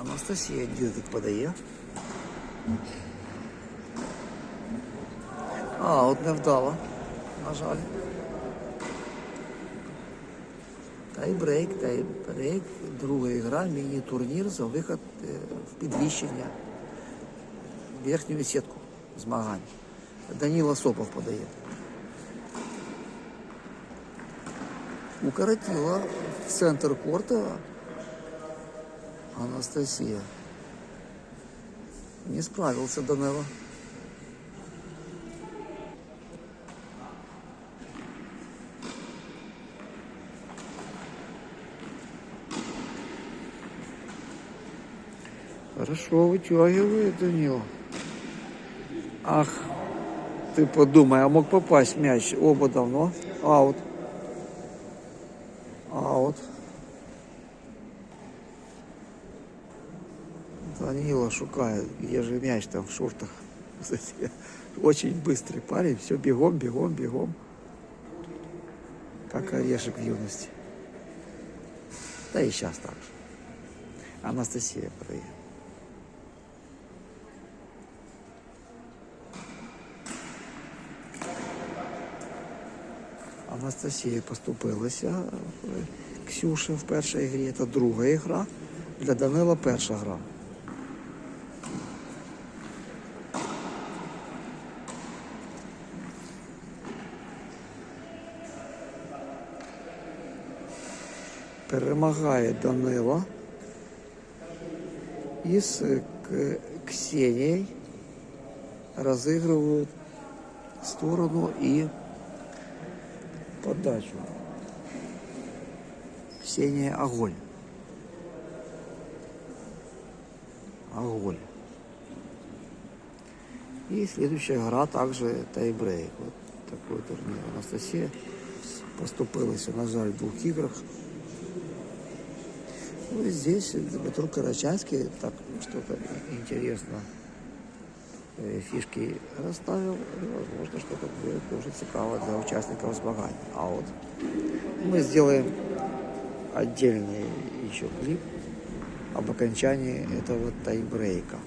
Анастасія дідик подає. А, от не вдало, на жаль. Тайбрейк, тайбрейк, друга гра, міні-турнір за виход е, в підвищення верхню сітку змагань. Данила Сопов подає. Укоротила в центр корта Анастасия. Не справился Данила. Хорошо вытягивает Данила. Ах, ты подумай, а мог попасть мяч оба давно. Аут. Аут. Данила шукает, где же мяч там в шортах. Кстати, Очень быстрый парень, все бегом, бегом, бегом. Как орешек в юности. Да и сейчас так же. Анастасия подает. Анастасія поступилася е, Ксюша в першій грі. Це друга гра. Для Данила перша гра. Перемагає Данила із е, К- Ксенією розігрують сторону і подачу. Ксения Огонь. Огонь. И следующая игра также тайбрейк. Вот такой турнир. Анастасия поступилась, на жаль, в двух играх. Ну здесь Дмитро Карачанский так что-то интересно э, фишки расставил. И, возможно, что-то будет тоже цікаво для участников змагань. А вот мы сделаем отдельный еще клип об окончании этого тайбрейка.